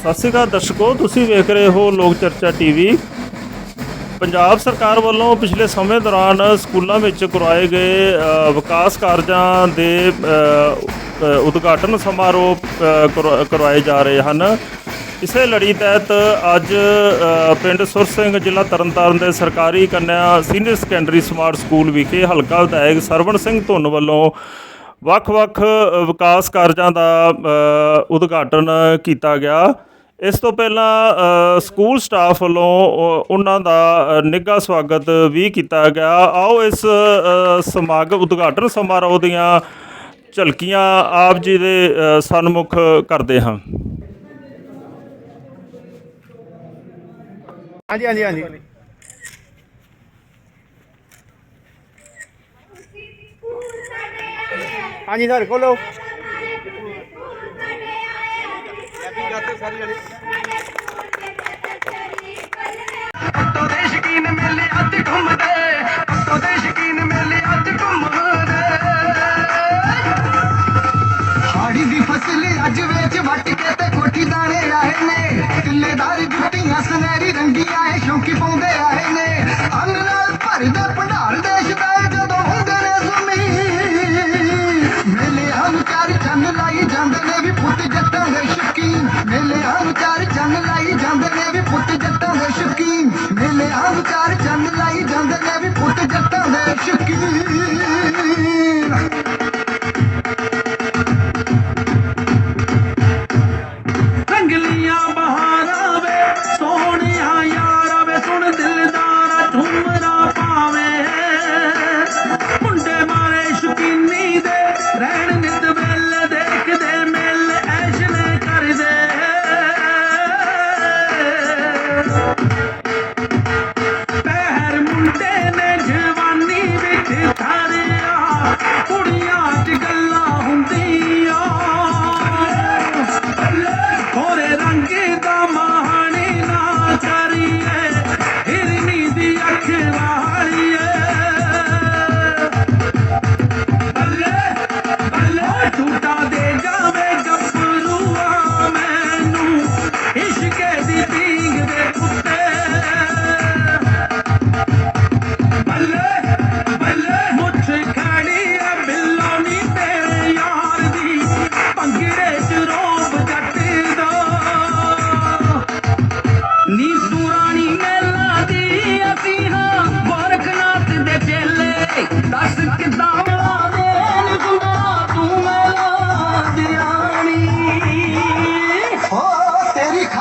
ਸਤਿ ਸ਼੍ਰੀ ਅਕਾਲ ਦਰਸ਼ਕੋ ਤੁਸੀਂ ਵੇਖ ਰਹੇ ਹੋ ਲੋਕ ਚਰਚਾ ਟੀਵੀ। ਪੰਜਾਬ ਸਰਕਾਰ ਵੱਲੋਂ ਪਿਛਲੇ ਸਮੇਂ ਦੌਰਾਨ ਸਕੂਲਾਂ ਵਿੱਚ ਕਰਵਾਏ ਗਏ ਵਿਕਾਸ ਕਾਰਜਾਂ ਦੇ ਉਦਘਾਟਨ ਸਮਾਰੋਹ ਅ, ਕਰਵਾਏ ਜਾ ਰਹੇ ਹਨ। ਇਸੇ ਲੜੀ ਤਹਿਤ ਅੱਜ ਪਿੰਡ ਸੁਰ ਸਿੰਘ ਜ਼ਿਲ੍ਹਾ ਤਰਨਤਾਰਨ ਦੇ ਸਰਕਾਰੀ ਕੰਨਿਆ ਸੀਨੀਅਰ ਸੈਕੰਡਰੀ ਸਮਾਰਟ ਸਕੂਲ ਵਿਖੇ ਹਲਕਾ ਵਿਧਾਇਕ ਸਰਵਣ ਸਿੰਘ ਧੁੰਨ ਵੱਲੋਂ ਵੱਖ-ਵੱਖ ਵਿਕਾਸ ਕਾਰਜਾਂ ਦਾ ਉਦਘਾਟਨ ਕੀਤਾ ਗਿਆ। ਇਸ ਤੋਂ ਪਹਿਲਾਂ ਸਕੂਲ ਸਟਾਫ ਵੱਲੋਂ ਉਹਨਾਂ ਦਾ ਨਿੱਘਾ ਸਵਾਗਤ ਵੀ ਕੀਤਾ ਗਿਆ। ਆਓ ਇਸ ਸਮਾਗਮ ਉਦਘਾਟਨ ਸਮਾਰੋਹ ਦੀਆਂ ਝਲਕੀਆਂ ਆਪ ਜੀ ਦੇ ਅ, ਸਨਮੁਖ ਕਰਦੇ ਹਾਂ। ਹਾਂਜੀ ਹਾਂਜੀ ਹਾਂਜੀ। ਹਾਂਜੀ ਸਰ ਖੋਲੋ ਉੱਤੋਂ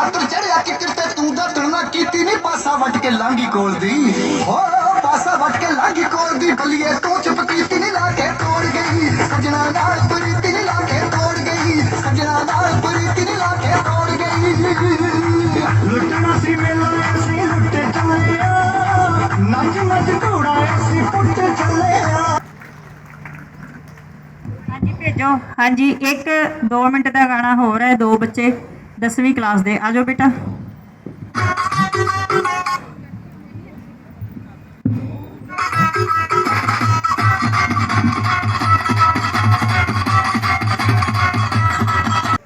ਤੇਰੀ ਖਾਤਰ ਚੜਿਆ ਕਿੱਕਰ ਤੇ ਤੂੰ ਦਾ ਤੁਲਨਾ ਕੀਤੀ ਨਹੀਂ ਪਾਸਾ ਵੱਟ ਕੇ ਲਾਂਗੀ ਕੋਲ ਦੀ। ਹੋ ਪਾਸਾ ਵੱਟ ਕੇ ਲਾਂਗੀ ਕੋਲ ਦੀ ਬਲੀਏ ਤੂੰ ਚੁੱਪ ਕੀਤੀ ਨਹੀਂ ਲਾ ਕੇ ਤੋੜ ਗਈ। ਸਜਣਾ ਨਾਲ ਪ੍ਰੀਤੀ ਨਹੀਂ ਲਾ ਕੇ ਤੋੜ ਗਈ। ਸਜਣਾ ਨਾਲ ਪ੍ਰੀਤੀ ਨਹੀਂ ਲਾ ਕੇ ਤੋੜ ਗਈ। ਲੁੱਟਣਾ ਸੀ ਮੇਲਾ ਅਸੀਂ ਲੁੱਟੇ ਚੱਲਿਆ। ਨੱਚ ਨੱਚ ਘੋੜਾ ਅਸੀਂ ਪੁੱਟ ਚੱਲਿਆ। ਹਾਂਜੀ ਭੇਜੋ। ਹਾਂਜੀ ਇੱਕ 2 ਮਿੰਟ ਦਾ ਗਾਣਾ ਹੋਰ ਹੈ ਦੋ ਬੱਚੇ। 10ਵੀਂ ਕਲਾਸ ਦੇ। ਆਜੋ ਬੇਟਾ।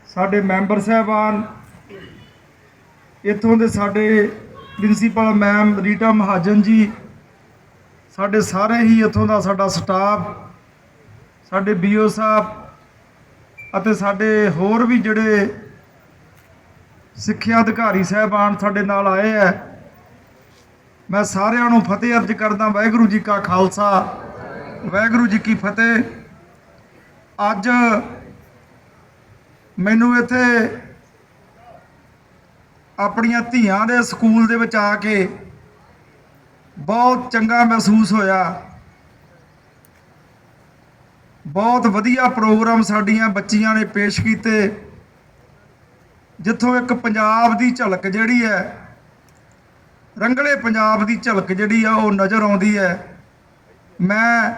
ਸਾਡੇ ਮੈਂਬਰ ਸਾਹਿਬਾਨ, ਇੱਥੋਂ ਦੇ ਸਾਡੇ ਪ੍ਰਿੰਸੀਪਲ ਮੈਮ ਰੀਟਾ ਮਹਾਜਨ ਜੀ, ਸਾਡੇ ਸਾਰੇ ਹੀ ਇੱਥੋਂ ਦਾ ਸਾਡਾ ਸਟਾਫ, ਸਾਡੇ ਬੀਓ ਸਾਹਿਬ ਅਤੇ ਸਾਡੇ ਹੋਰ ਵੀ ਜਿਹੜੇ ਸਿੱਖਿਆ ਅਧਿਕਾਰੀ ਸਾਹਿਬਾਨ ਸਾਡੇ ਨਾਲ ਆਏ ਹੈ ਮੈਂ ਸਾਰਿਆਂ ਨੂੰ ਫਤਿਹ ਅਰਜ ਕਰਦਾ ਵਾਹਿਗੁਰੂ ਜੀ ਕਾ ਖਾਲਸਾ, ਵਾਹਿਗੁਰੂ ਜੀ ਕੀ ਫਤਿਹ। ਅੱਜ ਮੈਨੂੰ ਇੱਥੇ ਆਪਣੀਆਂ ਧੀਆਂ ਦੇ ਸਕੂਲ ਦੇ ਵਿੱਚ ਆ ਕੇ ਬਹੁਤ ਚੰਗਾ ਮਹਿਸੂਸ ਹੋਇਆ। ਬਹੁਤ ਵਧੀਆ ਪ੍ਰੋਗਰਾਮ ਸਾਡੀਆਂ ਬੱਚੀਆਂ ਨੇ ਪੇਸ਼ ਕੀਤੇ। ਜਿੱਥੋਂ ਇੱਕ ਪੰਜਾਬ ਦੀ ਝਲਕ ਜਿਹੜੀ ਹੈ, ਰੰਗਲੇ ਪੰਜਾਬ ਦੀ ਝਲਕ ਜਿਹੜੀ ਆ, ਉਹ ਨਜ਼ਰ ਆਉਂਦੀ ਹੈ। ਮੈਂ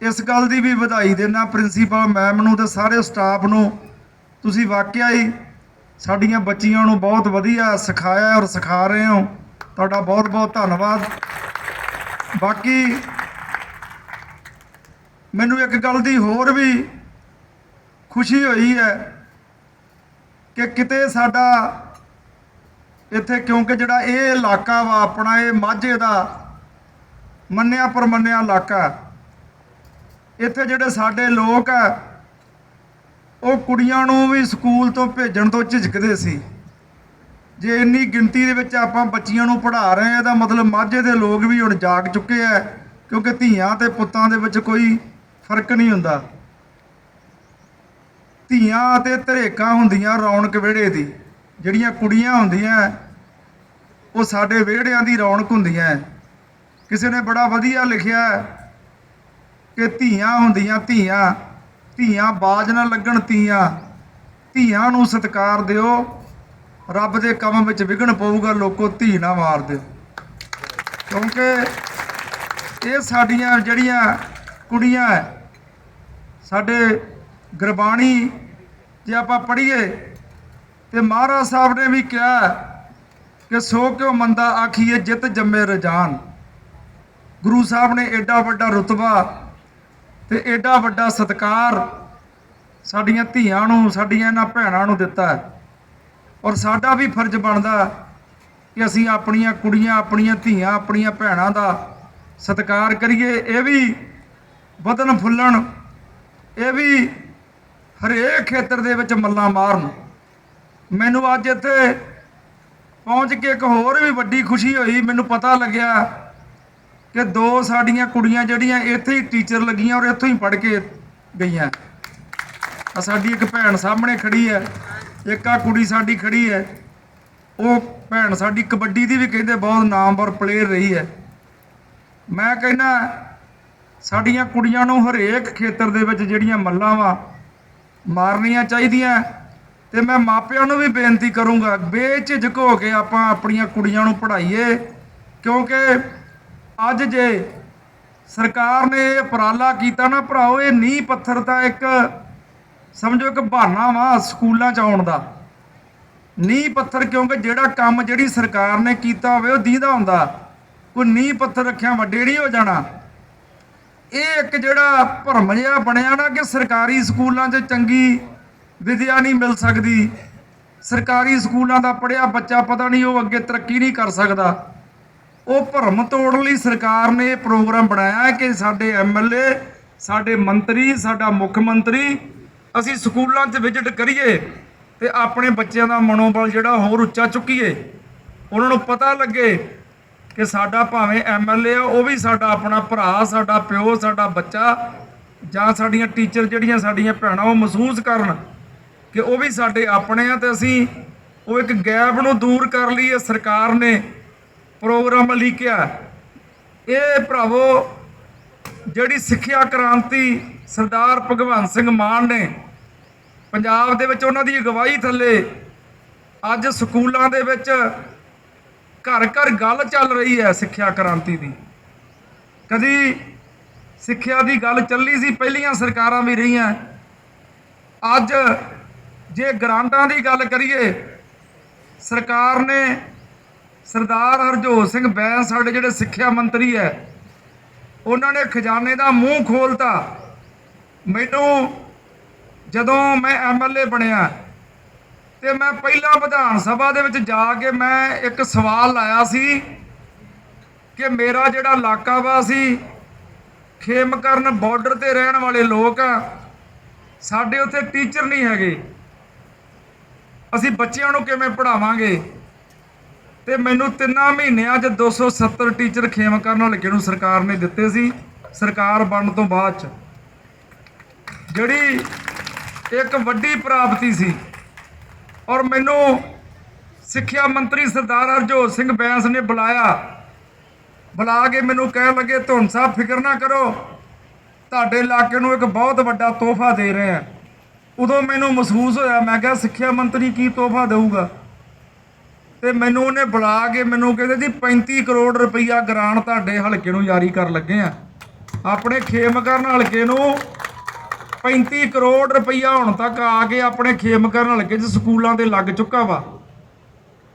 ਇਸ ਗੱਲ ਦੀ ਵੀ ਵਧਾਈ ਦੇਣਾ ਪ੍ਰਿੰਸੀਪਲ ਮੈਮ ਨੂੰ ਤੇ ਸਾਰੇ ਸਟਾਫ ਨੂੰ। ਤੁਸੀਂ ਵਾਕਿਆ ਹੀ ਸਾਡੀਆਂ ਬੱਚੀਆਂ ਨੂੰ ਬਹੁਤ ਵਧੀਆ ਸਿਖਾਇਆ ਔਰ ਸਿਖਾ ਰਹੇ ਹੋ। ਤੁਹਾਡਾ ਬਹੁਤ ਬਹੁਤ ਧੰਨਵਾਦ। ਬਾਕੀ ਮੈਨੂੰ ਇੱਕ ਗੱਲ ਦੀ ਹੋਰ ਵੀ ਖੁਸ਼ੀ ਹੋਈ ਹੈ ਕਿ ਕਿਤੇ ਸਾਡਾ ਇੱਥੇ, ਕਿਉਂਕਿ ਜਿਹੜਾ ਇਹ ਇਲਾਕਾ ਵਾ ਆਪਣਾ, ਇਹ ਮਾਝੇ ਦਾ ਮੰਨਿਆ ਪਰਮੰਨਿਆ ਇਲਾਕਾ ਇੱਥੇ ਜਿਹੜੇ ਸਾਡੇ ਲੋਕ ਆ ਉਹ ਕੁੜੀਆਂ ਨੂੰ ਵੀ ਸਕੂਲ ਤੋਂ ਭੇਜਣ ਤੋਂ ਝਿਜਕਦੇ ਸੀ। ਜੇ ਇੰਨੀ ਗਿਣਤੀ ਦੇ ਵਿੱਚ ਆਪਾਂ ਬੱਚੀਆਂ ਨੂੰ ਪੜ੍ਹਾ ਰਹੇ ਆ ਤਾਂ ਮਤਲਬ ਮਾਝੇ ਦੇ ਲੋਕ ਵੀ ਹੁਣ ਜਾਗ ਚੁੱਕੇ ਆ ਕਿਉਂਕਿ ਧੀਆਂ ਤੇ ਪੁੱਤਾਂ ਦੇ ਵਿੱਚ ਕੋਈ ਫ਼ਰਕ ਨਹੀਂ ਹੁੰਦਾ। ਧੀਆਂ ਤੇ ਧਰੇਕਾਂ ਹੁੰਦੀਆਂ ਰੌਣਕ ਵਿਹੜੇ ਦੀ, ਜਿਹੜੀਆਂ ਕੁੜੀਆਂ ਹੁੰਦੀਆਂ, ਉਹ ਸਾਡੇ ਵਿਹੜਿਆਂ ਦੀ ਰੌਣਕ ਹੁੰਦੀਆਂ ਹੈ। ਕਿਸੇ ਨੇ ਬੜਾ ਵਧੀਆ ਲਿਖਿਆ ਕਿ ਧੀਆਂ ਹੁੰਦੀਆਂ ਧੀਆਂ ਧੀਆਂ ਬਾਜ ਨਾ ਲੱਗਣ ਧੀਆਂ ਧੀਆਂ ਨੂੰ ਸਤਿਕਾਰ ਦਿਓ, ਰੱਬ ਦੇ ਕੰਮ ਵਿੱਚ ਵਿਘਨ ਪਊਗਾ, ਲੋਕੋ ਧੀ ਨਾ ਮਾਰ ਦਿਓ ਕਿਉਂਕਿ ਇਹ ਸਾਡੀਆਂ ਜਿਹੜੀਆਂ ਕੁੜੀਆਂ ਸਾਡੇ ਗੁਰਬਾਣੀ ਜੇ ਆਪਾਂ ਪੜ੍ਹੀਏ ਤੇ ਮਹਾਰਾਜ ਸਾਹਿਬ ਨੇ ਵੀ ਕਿਹਾ ਕਿ ਸੋ ਕਿਉ ਮੰਦਾ ਆਖੀਏ ਜਿਤ ਜੰਮੇ ਰਜਾਨ। ਗੁਰੂ ਸਾਹਿਬ ਨੇ ਐਡਾ ਵੱਡਾ ਰੁਤਬਾ ਤੇ ਐਡਾ ਵੱਡਾ ਸਤਕਾਰ ਸਾਡੀਆਂ ਧੀਆਂ ਨੂੰ, ਸਾਡੀਆਂ ਇਹਨਾਂ ਭੈਣਾਂ ਨੂੰ ਦਿੱਤਾ ਔਰ ਸਾਡਾ ਵੀ ਫਰਜ਼ ਬਣਦਾ ਕਿ ਅਸੀਂ ਆਪਣੀਆਂ ਕੁੜੀਆਂ, ਆਪਣੀਆਂ ਧੀਆਂ, ਆਪਣੀਆਂ ਭੈਣਾਂ ਦਾ ਸਤਿਕਾਰ ਕਰੀਏ। ਇਹ ਵੀ ਵਧਣ ਫੁੱਲਣ, ਇਹ ਵੀ ਹਰੇਕ ਖੇਤਰ ਦੇ ਵਿੱਚ ਮੱਲਾਂ ਮਾਰਨ। ਮੈਨੂੰ ਅੱਜ ਇੱਥੇ ਪਹੁੰਚ ਕੇ ਇੱਕ ਹੋਰ ਵੀ ਵੱਡੀ ਖੁਸ਼ੀ ਹੋਈ। ਮੈਨੂੰ ਪਤਾ ਲੱਗਿਆ ਕਿ ਦੋ ਸਾਡੀਆਂ ਕੁੜੀਆਂ ਜਿਹੜੀਆਂ ਇੱਥੇ ਹੀ ਟੀਚਰ ਲੱਗੀਆਂ ਔਰ ਇੱਥੋਂ ਹੀ ਪੜ੍ਹ ਕੇ ਗਈਆਂ। ਆ ਸਾਡੀ ਇੱਕ ਭੈਣ ਸਾਹਮਣੇ ਖੜੀ ਹੈ। ਇੱਕ ਆ ਕੁੜੀ ਸਾਡੀ ਖੜੀ ਹੈ। ਉਹ ਭੈਣ ਸਾਡੀ ਕਬੱਡੀ ਦੀ ਵੀ ਕਹਿੰਦੇ ਬਹੁਤ ਨਾਮਵਰ ਪਲੇਅਰ ਰਹੀ ਹੈ। ਮੈਂ ਕਹਿੰਦਾ, ਸਾਡੀਆਂ ਕੁੜੀਆਂ ਨੂੰ ਹਰੇਕ ਖੇਤਰ ਦੇ ਵਿੱਚ ਜਿਹੜੀਆਂ ਮੱਲਾਂ ਵਾ ਮਾਰਨੀਆਂ ਚਾਹੀਦੀਆਂ। ਤੇ ਮੈਂ ਮਾਪਿਆਂ ਨੂੰ ਵੀ ਬੇਨਤੀ ਕਰੂੰਗਾ, ਬੇਝਿਜਕ ਹੋ ਕੇ ਆਪਾਂ ਆਪਣੀਆਂ ਕੁੜੀਆਂ ਨੂੰ ਪੜ੍ਹਾਈਏ। ਕਿਉਂਕਿ ਅੱਜ ਜੇ ਸਰਕਾਰ ਨੇ ਇਹ ਉਪਰਾਲਾ ਕੀਤਾ ਨਾ ਭਰਾਓ, ਇਹ ਨੀਂਹ ਪੱਥਰ ਤਾਂ ਇੱਕ ਸਮਝੋ ਇੱਕ ਬਹਾਨਾ ਵਾ ਸਕੂਲਾਂ ਚ ਆਉਣ ਦਾ। ਨੀਂਹ ਪੱਥਰ ਕਿਉਂਕਿ ਜਿਹੜਾ ਕੰਮ ਜਿਹੜੀ ਸਰਕਾਰ ਨੇ ਕੀਤਾ ਹੋਵੇ ਉਹ ਦੀਦਾ ਹੁੰਦਾ। ਕੋਈ ਨੀਂਹ ਪੱਥਰ ਰੱਖਿਆ ਵੱਡੇ ਨਹੀਂ ਹੋ ਜਾਣਾ। ਇਹ ਇੱਕ ਜਿਹੜਾ ਭਰਮ ਜਿਹਾ ਬਣਿਆ ਨਾ ਕਿ ਸਰਕਾਰੀ ਸਕੂਲਾਂ 'ਚ ਚੰਗੀ ਵਿਦਿਆ ਨਹੀਂ ਮਿਲ ਸਕਦੀ। ਸਰਕਾਰੀ ਸਕੂਲਾਂ ਦਾ ਪੜਿਆ ਬੱਚਾ ਪਤਾ ਨਹੀਂ ਉਹ ਅੱਗੇ ਤਰੱਕੀ ਨਹੀਂ ਕਰ ਸਕਦਾ। ਉਹ ਭਰਮ ਤੋੜਨ ਲਈ ਸਰਕਾਰ ਨੇ ਇਹ ਪ੍ਰੋਗਰਾਮ ਬਣਾਇਆ ਕਿ ਸਾਡੇ ਐਮਐਲਏ ਸਾਡੇ ਮੰਤਰੀ, ਸਾਡਾ ਮੁੱਖ ਮੰਤਰੀ ਅਸੀਂ ਸਕੂਲਾਂ 'ਚ ਵਿਜ਼ਿਟ ਕਰੀਏ ਤੇ ਆਪਣੇ ਬੱਚਿਆਂ ਦਾ ਮਨੋਬਲ ਜਿਹੜਾ ਹੋਰ ਉੱਚਾ ਚੁੱਕੀਏ। ਉਹਨਾਂ ਨੂੰ ਪਤਾ ਲੱਗੇ ਕਿ ਸਾਡਾ ਭਾਵੇਂ ਐਮਐਲਏ ਆ, ਉਹ ਵੀ ਸਾਡਾ ਆਪਣਾ ਭਰਾ, ਸਾਡਾ ਪਿਓ, ਸਾਡਾ ਬੱਚਾ ਜਾਂ ਸਾਡੀਆਂ ਟੀਚਰ ਜਿਹੜੀਆਂ ਸਾਡੀਆਂ ਭੈਣਾਂ, ਉਹ ਮਹਿਸੂਸ ਕਰਨ ਕਿ ਉਹ ਵੀ ਸਾਡੇ ਆਪਣੇ ਆ ਤੇ ਅਸੀਂ ਉਹ ਇੱਕ ਗੈਪ ਨੂੰ ਦੂਰ ਕਰ ਲਈ ਇਹ ਸਰਕਾਰ ਨੇ ਪ੍ਰੋਗਰਾਮ ਲਿਖਿਆ ਇਹ ਭਰਾਵੋ, ਜਿਹੜੀ ਸਿੱਖਿਆ ਕ੍ਰਾਂਤੀ ਸਰਦਾਰ ਭਗਵੰਤ ਸਿੰਘ ਮਾਨ ਨੇ ਪੰਜਾਬ ਦੇ ਵਿੱਚ ਉਹਨਾਂ ਦੀ ਅਗਵਾਈ ਥੱਲੇ ਅੱਜ ਸਕੂਲਾਂ ਦੇ ਵਿੱਚ ਘਰ ਘਰ ਗੱਲ ਚੱਲ ਰਹੀ ਹੈ ਸਿੱਖਿਆ ਕ੍ਰਾਂਤੀ ਦੀ। ਕਦੀ ਸਿੱਖਿਆ ਦੀ ਗੱਲ ਚੱਲੀ ਸੀ, ਪਹਿਲੀਆਂ ਸਰਕਾਰਾਂ ਵੀ ਰਹੀਆਂ। ਅੱਜ ਜੇ ਗ੍ਰਾਂਟਾਂ ਦੀ ਗੱਲ ਕਰੀਏ, ਸਰਕਾਰ ਨੇ ਸਰਦਾਰ ਹਰਜੋਤ ਸਿੰਘ ਬੈਂਸ, ਸਾਡੇ ਜਿਹੜੇ ਸਿੱਖਿਆ ਮੰਤਰੀ ਹੈ, ਉਹਨਾਂ ਨੇ ਖਜ਼ਾਨੇ ਦਾ ਮੂੰਹ ਖੋਲਤਾ। ਮੈਨੂੰ ਜਦੋਂ ਮੈਂ ਐਮਐਲਏ ਬਣਿਆ ਤੇ ਮੈਂ ਪਹਿਲਾਂ ਵਿਧਾਨ ਸਭਾ ਦੇ ਵਿੱਚ ਜਾ ਕੇ ਮੈਂ ਇੱਕ ਸਵਾਲ ਲਾਇਆ ਸੀ ਕਿ ਮੇਰਾ ਜਿਹੜਾ ਇਲਾਕਾ ਵਾ ਸੀ, ਖੇਮਕਰਨ ਬਾਰਡਰ ਤੇ ਰਹਿਣ ਵਾਲੇ ਲੋਕ ਆ, ਸਾਡੇ ਉੱਥੇ ਟੀਚਰ ਨਹੀਂ ਹੈਗੇ। ਅਸੀਂ ਬੱਚਿਆਂ ਨੂੰ ਕਿਵੇਂ ਪੜ੍ਹਾਵਾਂਗੇ? ਤੇ ਮੈਨੂੰ ਤਿੰਨਾਂ ਮਹੀਨਿਆਂ 'ਚ 270 ਟੀਚਰ ਖੇਮਕਰਨ ਹਲਕੇ ਨੂੰ ਸਰਕਾਰ ਨੇ ਦਿੱਤੇ ਸੀ, ਸਰਕਾਰ ਬਣਨ ਤੋਂ ਬਾਅਦ 'ਚ। ਜਿਹੜੀ ਇੱਕ ਵੱਡੀ ਪ੍ਰਾਪਤੀ ਸੀ ਔਰ ਮੈਨੂੰ ਸਿੱਖਿਆ ਮੰਤਰੀ ਸਰਦਾਰ ਹਰਜੋਤ ਸਿੰਘ ਬੈਂਸ ਨੇ ਬੁਲਾਇਆ। ਬੁਲਾ ਕੇ ਮੈਨੂੰ ਕਹਿਣ ਲੱਗੇ ਧੁਨ ਸਾਹਿਬ, ਫਿਕਰ ਨਾ ਕਰੋ। ਤੁਹਾਡੇ ਇਲਾਕੇ ਨੂੰ ਇੱਕ ਬਹੁਤ ਵੱਡਾ ਤੋਹਫਾ ਦੇ ਰਹੇ ਆ ਉਦੋਂ ਮੈਨੂੰ ਮਹਿਸੂਸ ਹੋਇਆ, ਮੈਂ ਕਿਹਾ, ਸਿੱਖਿਆ ਮੰਤਰੀ ਕੀ ਤੋਹਫਾ ਦੇਊਗਾ? ਤੇ ਮੈਨੂੰ ਉਹਨੇ ਬੁਲਾ ਕੇ ਮੈਨੂੰ ਕਹਿੰਦੇ, ਜੀ 35 ਕਰੋੜ ਰੁਪਈਆ ਗ੍ਰਾਂਟ ਤੁਹਾਡੇ ਹਲਕੇ ਨੂੰ ਜਾਰੀ ਕਰਨ ਲੱਗੇ ਆ ਆਪਣੇ ਖੇਮਕਰਨ ਹਲਕੇ ਨੂੰ 35 ਕਰੋੜ ਰੁਪਈਆ ਹੁਣ ਤੱਕ ਆ ਕੇ ਆਪਣੇ ਖੇਮਕਰਨ ਹਲਕੇ 'ਚ ਸਕੂਲਾਂ ਤੇ ਲੱਗ ਚੁੱਕਾ ਵਾ।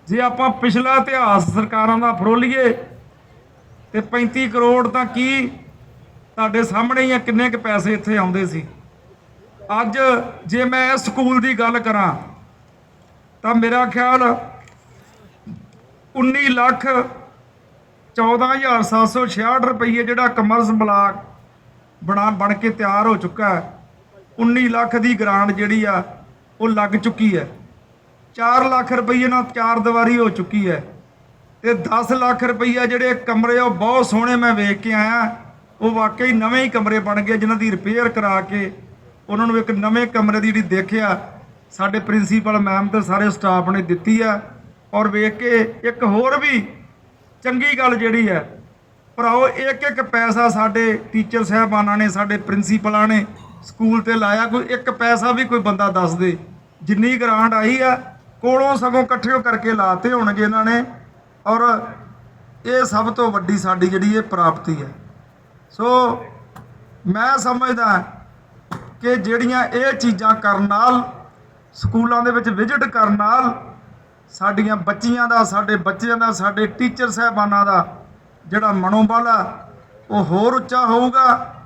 ਜੇ ਆਪਾਂ ਪਿਛਲਾ ਇਤਿਹਾਸ ਸਰਕਾਰਾਂ ਦਾ ਫਰੋਲੀਏ, ਤੇ 35 ਕਰੋੜ ਤਾਂ ਕੀ ਤੁਹਾਡੇ ਸਾਹਮਣੇ ਹੀ ਆ, ਕਿੰਨੇ ਕੁ ਪੈਸੇ ਇੱਥੇ ਆਉਂਦੇ ਸੀ। ਅੱਜ ਜੇ ਮੈਂ ਇਸ ਸਕੂਲ ਦੀ ਗੱਲ ਕਰਾਂ, ਤਾਂ ਮੇਰਾ ਖਿਆਲ 19 ਲੱਖ 14766 ਰੁਪਏ ਜਿਹੜਾ ਕਮਰਸ ਬਲਾਕ ਬਣਾ ਬਣ ਕੇ ਤਿਆਰ ਹੋ ਚੁੱਕਾ ਹੈ। 19 ਲੱਖ ਦੀ ਗ੍ਰਾਂਟ ਜਿਹੜੀ ਆ, ਉਹ ਲੱਗ ਚੁੱਕੀ ਹੈ। 4 ਲੱਖ ਰੁਪਏ ਨਾਲ ਚਾਰ ਦੀਵਾਰੀ ਹੋ ਚੁੱਕੀ ਹੈ। ਤੇ 10 ਲੱਖ ਰੁਪਈਆ ਜਿਹੜੇ ਕਮਰੇ ਆ, ਉਹ ਬਹੁਤ ਸੋਹਣੇ ਮੈਂ ਵੇਖ ਕੇ ਆਇਆ। ਉਹ ਵਾਕਈ ਨਵੇਂ ਹੀ ਕਮਰੇ ਬਣ ਗਏ, ਜਿਨ੍ਹਾਂ ਦੀ ਰਿਪੇਅਰ ਕਰਾ ਕੇ ਉਹਨਾਂ ਨੂੰ ਇੱਕ ਨਵੇਂ ਕਮਰੇ ਦੀ ਜਿਹੜੀ ਦੇਖਿਆ ਸਾਡੇ ਪ੍ਰਿੰਸੀਪਲ ਮੈਮ ਤੇ ਸਾਰੇ ਸਟਾਫ ਨੇ ਦਿੱਤੀ ਆ। ਔਰ ਵੇਖ ਕੇ ਇੱਕ ਹੋਰ ਵੀ ਚੰਗੀ ਗੱਲ ਜਿਹੜੀ ਹੈ ਭਰਾਓ ਇੱਕ ਇੱਕ ਪੈਸਾ ਸਾਡੇ ਟੀਚਰ ਸਾਹਿਬਾਨਾਂ ਨੇ, ਸਾਡੇ ਪ੍ਰਿੰਸੀਪਲਾਂ ਨੇ ਸਕੂਲ ਤੇ ਲਾਇਆ ਕੋਈ ਇੱਕ ਪੈਸਾ ਵੀ ਕੋਈ ਬੰਦਾ ਦੱਸ ਦੇ। ਜਿੰਨੀ ਗ੍ਰਾਂਟ ਆਈ ਆ, ਕੋਲੋਂ ਸਗੋਂ ਇਕੱਠਿਓ ਕਰਕੇ ਲਾਤੇ ਹੋਣਗੇ ਇਹਨਾਂ ਨੇ। ਔਰ ਇਹ ਸਭ ਤੋਂ ਵੱਡੀ ਸਾਡੀ ਜਿਹੜੀ ਇਹ ਪ੍ਰਾਪਤੀ ਹੈ। ਸੋ ਮੈਂ ਸਮਝਦਾ ਕਿ ਜਿਹੜੀਆਂ ਇਹ ਚੀਜ਼ਾਂ ਕਰਨ ਨਾਲ, ਸਕੂਲਾਂ ਦੇ ਵਿੱਚ ਵਿਜ਼ਿਟ ਕਰਨ ਨਾਲ, ਸਾਡੀਆਂ ਬੱਚੀਆਂ ਦਾ, ਸਾਡੇ ਬੱਚਿਆਂ ਦਾ, ਸਾਡੇ ਟੀਚਰ ਸਾਹਿਬਾਨਾਂ ਦਾ ਜਿਹੜਾ ਮਨੋਬਲ ਆ, ਉਹ ਹੋਰ ਉੱਚਾ ਹੋਊਗਾ।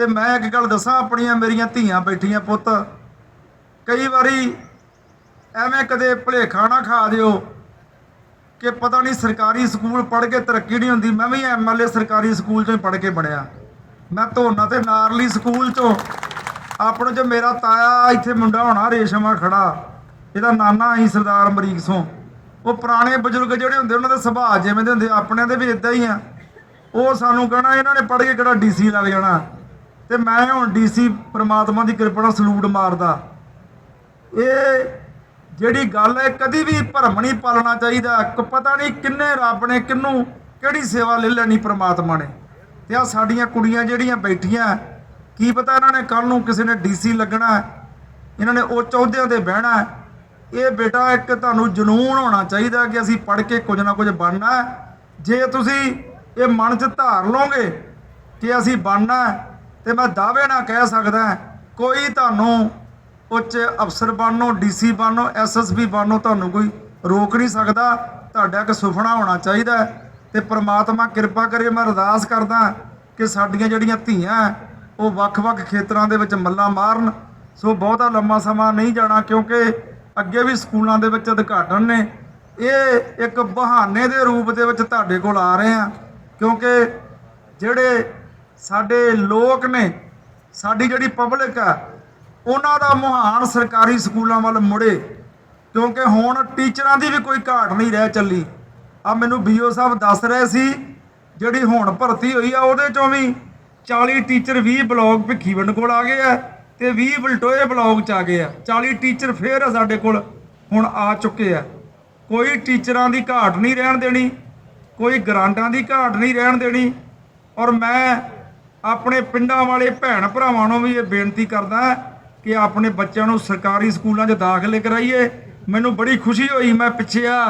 ਤੇ ਮੈਂ ਇੱਕ ਗੱਲ ਦੱਸਾਂ, ਆਪਣੀਆਂ ਮੇਰੀਆਂ ਧੀਆਂ ਬੈਠੀਆਂ ਪੁੱਤ। ਕਈ ਵਾਰੀ ਐਵੇਂ ਕਦੇ ਭੁਲੇਖਾ ਨਾ ਖਾ ਦਿਓ ਕਿ ਪਤਾ ਨਹੀਂ ਸਰਕਾਰੀ ਸਕੂਲ ਪੜ੍ਹ ਕੇ ਤਰੱਕੀ ਨਹੀਂ ਹੁੰਦੀ। ਮੈਂ ਵੀ ਐਮਐਲਏ ਸਰਕਾਰੀ ਸਕੂਲ ਚੋਂ ਹੀ ਪੜ੍ਹ ਕੇ ਬਣਿਆ। ਮੈਂ ਧੋਨਾ ਤੇ ਨਾਰਲੀ ਸਕੂਲ ਚੋਂ। ਆਪਣੇ ਚ ਮੇਰਾ ਤਾਇਆ, ਇੱਥੇ ਮੁੰਡਾ ਹੋਣਾ, ਰੇਸ਼ਮਾ ਖੜਾ। ਇਹਦਾ ਨਾਨਾ ਹੀ ਸਰਦਾਰ ਅਮਰੀਕ ਸੋਂ। ਉਹ ਪੁਰਾਣੇ ਬਜ਼ੁਰਗ ਜਿਹੜੇ ਹੁੰਦੇ, ਉਹਨਾਂ ਦੇ ਸੁਭਾਅ ਜਿਵੇਂ ਦੇ ਹੁੰਦੇ, ਆਪਣਿਆਂ ਦੇ ਵੀ ਇਦਾਂ ਹੀ ਆ। ਉਹ ਸਾਨੂੰ ਕਹਣਾ, ਇਹਨਾਂ ਨੇ ਪੜ੍ਹ ਕੇ ਕਿਹੜਾ ਡੀਸੀ ਲੱਗ ਜਾਣਾ। ਤੇ ਮੈਂ ਹੁਣ ਡੀਸੀ ਪ੍ਰਮਾਤਮਾ ਦੀ ਕਿਰਪਾ ਨਾਲ ਸਲੂਟ ਮਾਰਦਾ। ਇਹ ਜਿਹੜੀ ਗੱਲ ਹੈ, ਕਦੀ ਵੀ ਭਰਮ ਨਹੀਂ ਪਾਲਣਾ ਚਾਹੀਦਾ। ਪਤਾ ਨਹੀਂ ਕਿੰਨੇ ਰੱਬ ਨੇ ਕਿੰਨੂੰ ਕਿਹੜੀ ਸੇਵਾ ਲੈ ਲੈਣੀ ਪ੍ਰਮਾਤਮਾ ਨੇ। ਤੇ ਆ ਸਾਡੀਆਂ ਕੁੜੀਆਂ ਜਿਹੜੀਆਂ ਬੈਠੀਆਂ, ਕੀ ਪਤਾ ਇਹਨਾਂ ਨੇ ਕੱਲ ਨੂੰ ਕਿਸੇ ਨੇ ਡੀਸੀ ਲੱਗਣਾ, ਇਹਨਾਂ ਨੇ ਉਹ ਅਹੁਦਿਆਂ ਤੇ ਬਹਿਣਾ। ਇਹ ਬੇਟਾ ਇੱਕ ਤੁਹਾਨੂੰ ਜਨੂਨ ਹੋਣਾ ਚਾਹੀਦਾ ਕਿ ਅਸੀਂ ਪੜ੍ਹ ਕੇ ਕੁਝ ਨਾ ਕੁਝ ਬਣਨਾ। ਜੇ ਤੁਸੀਂ ਇਹ ਮਨ 'ਚ ਧਾਰ ਲਓਗੇ ਕਿ ਅਸੀਂ ਬਣਨਾ ਤੇ ਮੈਂ ਦਾਅਵੇ ਨਾਲ ਕਹਿ ਸਕਦਾ ਕੋਈ ਤੁਹਾਨੂੰ ਉੱਚ ਅਫਸਰ ਬਣਨੋਂ, ਡੀਸੀ ਬਣਨੋਂ ਐਸਐਸਪੀ ਬਣਨੋਂ ਤੁਹਾਨੂੰ ਕੋਈ ਰੋਕ ਨਹੀਂ ਸਕਦਾ। ਤੁਹਾਡਾ ਇੱਕ ਸੁਪਨਾ ਹੋਣਾ ਚਾਹੀਦਾ ਹੈ ਤੇ ਪ੍ਰਮਾਤਮਾ ਕਿਰਪਾ ਕਰੇ ਮੈਂ ਅਰਦਾਸ ਕਰਦਾ ਕਿ ਸਾਡੀਆਂ ਜਿਹੜੀਆਂ ਧੀਆਂ ਉਹ ਵੱਖ-ਵੱਖ ਖੇਤਰਾਂ ਦੇ ਵਿੱਚ ਮੱਲਾਂ ਮਾਰਨ। ਸੋ ਬਹੁਤਾ ਲੰਮਾ ਸਮਾਂ ਨਹੀਂ ਜਾਣਾ ਕਿਉਂਕਿ ਅੱਗੇ ਵੀ ਸਕੂਲਾਂ ਦੇ ਵਿੱਚ ਉਦਘਾਟਨ ਨੇ। ਇਹ ਇੱਕ ਬਹਾਨੇ ਦੇ ਰੂਪ ਦੇ ਵਿੱਚ ਤੁਹਾਡੇ ਕੋਲ ਆ ਰਹੇ ਆ ਕਿਉਂਕਿ ਜਿਹੜੇ ਸਾਡੇ ਲੋਕ ਨੇ, ਸਾਡੀ ਜਿਹੜੀ ਪਬਲਿਕ ਆ, ਉਹਨਾਂ ਦਾ ਮੁਹਾਨ ਸਰਕਾਰੀ ਸਕੂਲਾਂ ਵੱਲ ਮੁੜੇ, ਕਿਉਂਕਿ ਹੁਣ ਟੀਚਰਾਂ ਦੀ ਵੀ ਕੋਈ ਘਾਟ ਨਹੀਂ ਰਹਿ ਚੱਲੀ। ਆ ਮੈਨੂੰ ਬੀਓ ਸਾਹਿਬ ਦੱਸ ਰਹੇ ਸੀ, ਜਿਹੜੀ ਹੁਣ ਭਰਤੀ ਹੋਈ ਆ, ਉਹਦੇ ਚੋਂ ਵੀ 40 ਟੀਚਰ 20 ਬਲਾਕ ਭਿੱਖੀਵੰਡ ਕੋਲ ਆ ਗਏ ਆ ਤੇ 20 ਬਲਟੋਏ ਬਲਾਕ ਚ ਆ ਗਏ ਆ। 40 ਟੀਚਰ ਫੇਰ ਆ ਸਾਡੇ ਕੋਲ ਹੁਣ ਆ ਚੁੱਕੇ ਆ। ਕੋਈ ਟੀਚਰਾਂ ਦੀ ਘਾਟ ਨਹੀਂ ਰਹਿਣ ਦੇਣੀ, ਕੋਈ ਗਰਾਂਟਾਂ ਦੀ ਘਾਟ ਨਹੀਂ ਰਹਿਣ ਦੇਣੀ, ਔਰ ਮੈਂ ਆਪਣੇ ਪਿੰਡਾਂ ਵਾਲੇ ਭੈਣ ਭਰਾਵਾਂ ਨੂੰ ਵੀ ਇਹ ਬੇਨਤੀ ਕਰਦਾ ਕਿ ਆਪਣੇ ਬੱਚਿਆਂ ਨੂੰ ਸਰਕਾਰੀ ਸਕੂਲਾਂ 'ਚ ਦਾਖਲੇ ਕਰਾਈਏ। ਮੈਨੂੰ ਬੜੀ ਖੁਸ਼ੀ ਹੋਈ, ਮੈਂ ਪਿੱਛੇ ਆ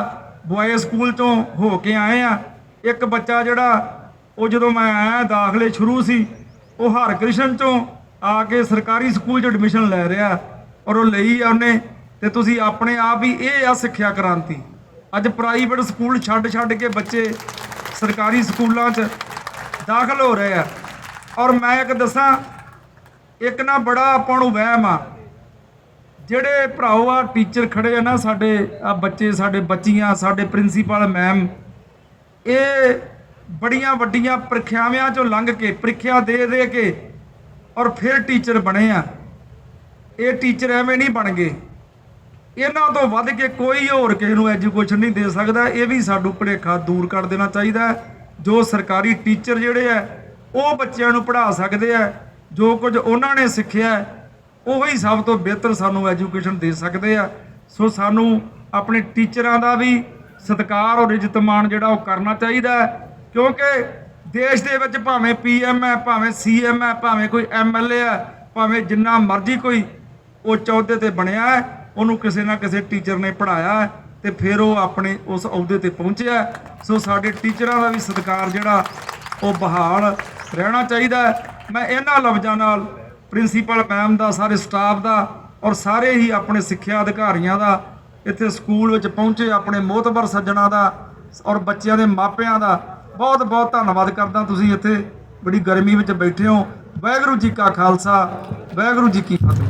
ਬੁਆਏ ਸਕੂਲ ਤੋਂ ਹੋ ਕੇ ਆਏ ਆ। ਇੱਕ ਬੱਚਾ ਜਿਹੜਾ, ਉਹ ਜਦੋਂ ਮੈਂ ਆਇਆ, ਦਾਖਲੇ ਸ਼ੁਰੂ ਸੀ, ਉਹ ਹਰਕ੍ਰਿਸ਼ਨ ਤੋਂ ਆ ਕੇ ਸਰਕਾਰੀ ਸਕੂਲ 'ਚ ਐਡਮਿਸ਼ਨ ਲੈ ਰਿਹਾ ਔਰ ਉਹ ਲਈ ਆ ਉਹਨੇ ਤੇ ਤੁਸੀਂ ਆਪਣੇ ਆਪ ਹੀ ਇਹ ਆ ਸਿੱਖਿਆ ਕ੍ਰਾਂਤੀ। ਅੱਜ ਪ੍ਰਾਈਵੇਟ ਸਕੂਲ ਛੱਡ ਛੱਡ ਕੇ ਬੱਚੇ ਸਰਕਾਰੀ ਸਕੂਲਾਂ 'ਚ ਦਾਖਲ ਹੋ ਰਹੇ ਆ। ਔਰ ਮੈਂ ਇੱਕ ਦੱਸਾਂ, ਇੱਕ ਨਾ ਬੜਾ ਆਪਾਂ ਨੂੰ ਵਹਿਮ ਆ। ਜਿਹੜੇ ਭਰਾਓ ਆ ਟੀਚਰ ਖੜੇ ਆ ਨਾ ਸਾਡੇ, ਆ ਬੱਚੇ, ਸਾਡੇ ਬੱਚੀਆਂ, ਸਾਡੇ ਪ੍ਰਿੰਸੀਪਲ ਮੈਮ ਇਹ ਬੜੀਆਂ ਵੱਡੀਆਂ ਪ੍ਰੀਖਿਆਵਾਂ ਚੋਂ ਲੰਘ ਕੇ, ਪ੍ਰੀਖਿਆ ਦੇ ਦੇ ਕੇ ਔਰ ਫਿਰ ਟੀਚਰ ਬਣੇ ਆ। ਇਹ ਟੀਚਰ ਐਵੇਂ ਨਹੀਂ ਬਣ ਗਏ। ਇਹਨਾਂ ਤੋਂ ਵੱਧ ਕੇ ਕੋਈ ਹੋਰ ਕਿਸੇ ਨੂੰ ਐਜੂਕੇਸ਼ਨ ਨਹੀਂ ਦੇ ਸਕਦਾ। ਇਹ ਵੀ ਸਾਨੂੰ ਭੁਲੇਖਾ ਦੂਰ ਕਰ ਦੇਣਾ ਚਾਹੀਦਾ ਜੋ ਸਰਕਾਰੀ ਟੀਚਰ ਜਿਹੜੇ ਆ ਉਹ ਬੱਚਿਆਂ ਨੂੰ ਪੜ੍ਹਾ ਸਕਦੇ ਆ ਜੋ ਕੁਝ ਉਹਨਾਂ ਨੇ ਸਿੱਖਿਆ ਹੈ, ਉਹੀ ਸਭ ਤੋਂ ਬਿਹਤਰ ਸਾਨੂੰ ਐਜੂਕੇਸ਼ਨ ਦੇ ਸਕਦੇ ਆ। ਸੋ ਸਾਨੂੰ ਆਪਣੇ ਟੀਚਰਾਂ ਦਾ ਵੀ ਸਤਿਕਾਰ ਔਰ ਇੱਜ਼ਤ ਮਾਣ ਜਿਹੜਾ ਉਹ ਕਰਨਾ ਚਾਹੀਦਾ ਹੈ ਕਿਉਂਕਿ ਦੇਸ਼ ਦੇ ਵਿੱਚ ਭਾਵੇਂ ਪੀਐਮ ਹੈ ਭਾਵੇਂ ਸੀਐਮ ਹੈ ਭਾਵੇਂ ਕੋਈ ਐਮਐਲਏ ਹੈ ਭਾਵੇਂ ਜਿੰਨਾ ਮਰਜ਼ੀ ਕੋਈ ਉੱਚ ਅਹੁਦੇ ਤੇ ਬਣਿਆ ਹੈ ਉਹਨੂੰ ਕਿਸੇ ਨਾ ਕਿਸੇ ਟੀਚਰ ਨੇ ਪੜਾਇਆ ਹੈ ਤੇ ਫਿਰ ਉਹ ਆਪਣੇ ਉਸ ਅਹੁਦੇ ਤੇ ਪਹੁੰਚਿਆ ਸੋ ਸਾਡੇ ਟੀਚਰਾਂ ਦਾ ਵੀ ਸਤਿਕਾਰ ਜਿਹੜਾ ਉਹ ਬਹਾਲ ਰਹਿਣਾ ਚਾਹੀਦਾ ਮੈਂ ਇਹਨਾਂ ਲਫ਼ਜ਼ਾਂ ਨਾਲ ਪ੍ਰਿੰਸੀਪਲ ਮੈਮ ਦਾ, ਸਾਰੇ ਸਟਾਫ ਦਾ ਔਰ ਸਾਰੇ ਹੀ ਆਪਣੇ ਸਿੱਖਿਆ ਅਧਿਕਾਰੀਆਂ ਦਾ ਇੱਥੇ ਸਕੂਲ ਵਿੱਚ ਪਹੁੰਚੇ ਆਪਣੇ ਮੋਹਤਬਰ ਸੱਜਣਾ ਦਾ ਔਰ ਬੱਚਿਆਂ ਦੇ ਮਾਪਿਆਂ ਦਾ ਬਹੁਤ ਬਹੁਤ ਧੰਨਵਾਦ ਕਰਦਾ ਤੁਸੀਂ ਇੱਥੇ ਬੜੀ ਗਰਮੀ ਵਿੱਚ ਬੈਠੇ ਹੋ। ਵਾਹਿਗੁਰੂ ਜੀ ਕਾ ਖਾਲਸਾ, ਵਾਹਿਗੁਰੂ ਜੀ ਕੀ ਫਤਿਹ।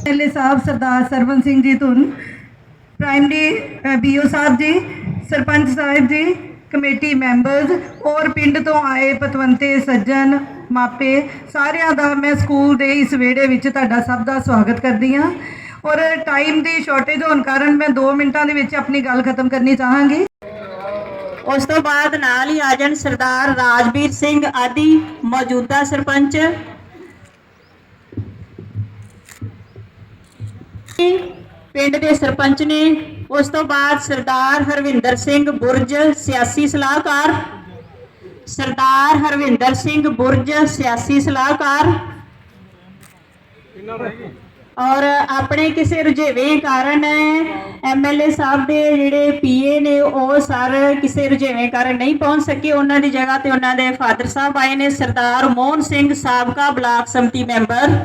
MLA Sahib Sardar Sarwan Singh ji Dhun, primary BEO Sahib ji, sarpanch Sahib ji committee members ਔਰ ਪਿੰਡ ਤੋਂ ਆਏ ਪਤਵੰਤੇ, ਸੱਜਣ, ਮਾਪੇ, ਸਾਰਿਆਂ ਦਾ ਮੈਂ ਸਕੂਲ ਦੇ ਇਸ ਵਿਹੜੇ ਵਿੱਚ ਤੁਹਾਡਾ ਸਭ ਦਾ ਸਵਾਗਤ ਕਰਦੀ ਹਾਂ। ਔਰ ਟਾਈਮ ਦੀ ਸ਼ਾਰਟੇਜ ਹੋਣ ਕਾਰਨ ਮੈਂ 2 ਮਿੰਟਾਂ ਦੇ ਵਿੱਚ ਆਪਣੀ ਗੱਲ ਖਤਮ ਕਰਨੀ ਚਾਹਾਂਗੀ। ਉਸ ਤੋਂ ਬਾਅਦ ਨਾਲ ਹੀ ਆ ਜਾਣ ਸਰਦਾਰ ਰਾਜਵੀਰ ਸਿੰਘ ਆਦੀ, ਮੌਜੂਦਾ ਸਰਪੰਚ। ਪਿੰਡ ਦੇ ਸਰਪੰਚ ਨੇ ਉਸ ਤੋਂ ਬਾਅਦ ਸਰਦਾਰ ਹਰਵਿੰਦਰ ਸਿੰਘ ਬੁਰਜ, ਸਿਆਸੀ ਸਲਾਹਕਾਰ। ਸਰਦਾਰ ਹਰਵਿੰਦਰ ਸਿੰਘ ਬੁਰਜ, ਸਿਆਸੀ ਸਲਾਹਕਾਰ। ਔਰ ਆਪਣੇ ਕਿਸੇ ਰੁਝੇਵੇਂ ਕਾਰਨ ਐਮਐਲਏ ਸਾਹਿਬ ਦੇ ਜਿਹੜੇ ਪੀਏ ਨੇ, ਉਹ ਸਰ ਕਿਸੇ ਰੁਝੇਵੇਂ ਕਾਰਨ ਨਹੀਂ ਪਹੁੰਚ ਸਕੇ। ਉਹਨਾਂ ਦੀ ਜਗ੍ਹਾ ਤੇ ਉਹਨਾਂ ਦੇ ਫਾਦਰ ਸਾਹਿਬ ਆਏ ਨੇ। ਸਰਦਾਰ ਮੋਹਨ ਸਿੰਘ ਸਾਬਕਾ ਬਲਾਕ ਸੰਮਤੀ ਮੈਂਬਰ।